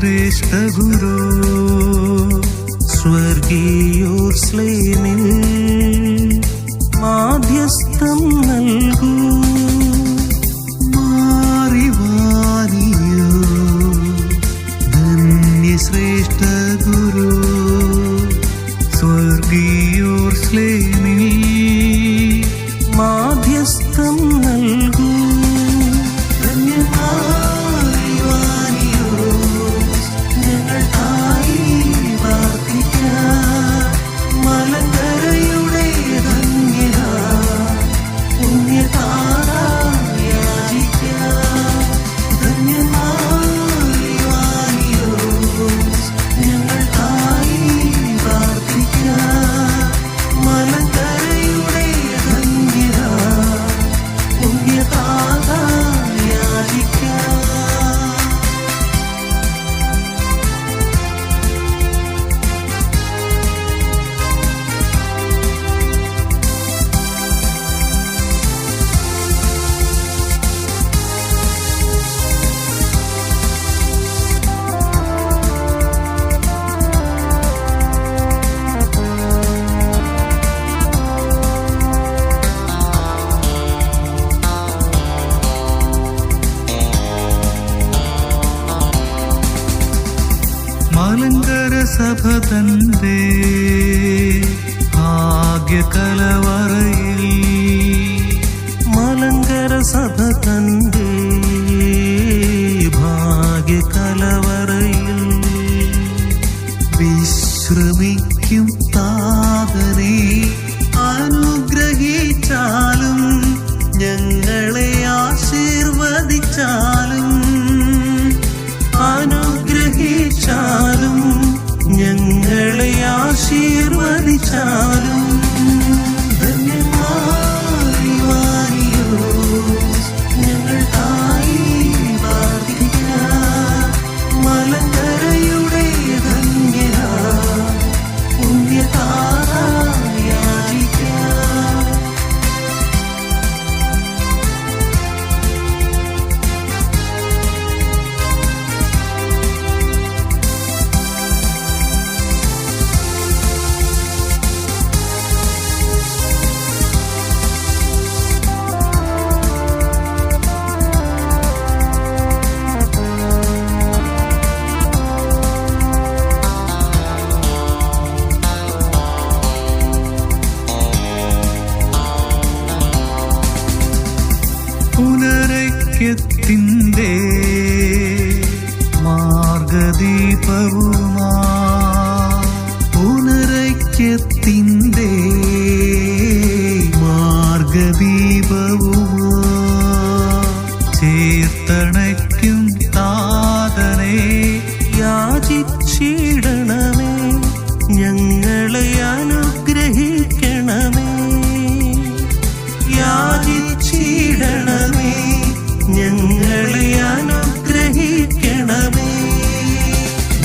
ശ്രേഷ്ഠ ഗുരു. സ്വർഗീയോർ മാധ്യസ്ഥം സഭ തന്റെ ആദ്യ കലവർ സത്യത്തിന്റെ മാർഗദീപവുമാ പുനരൈക്യത്തിൻ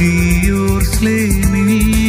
be your slave.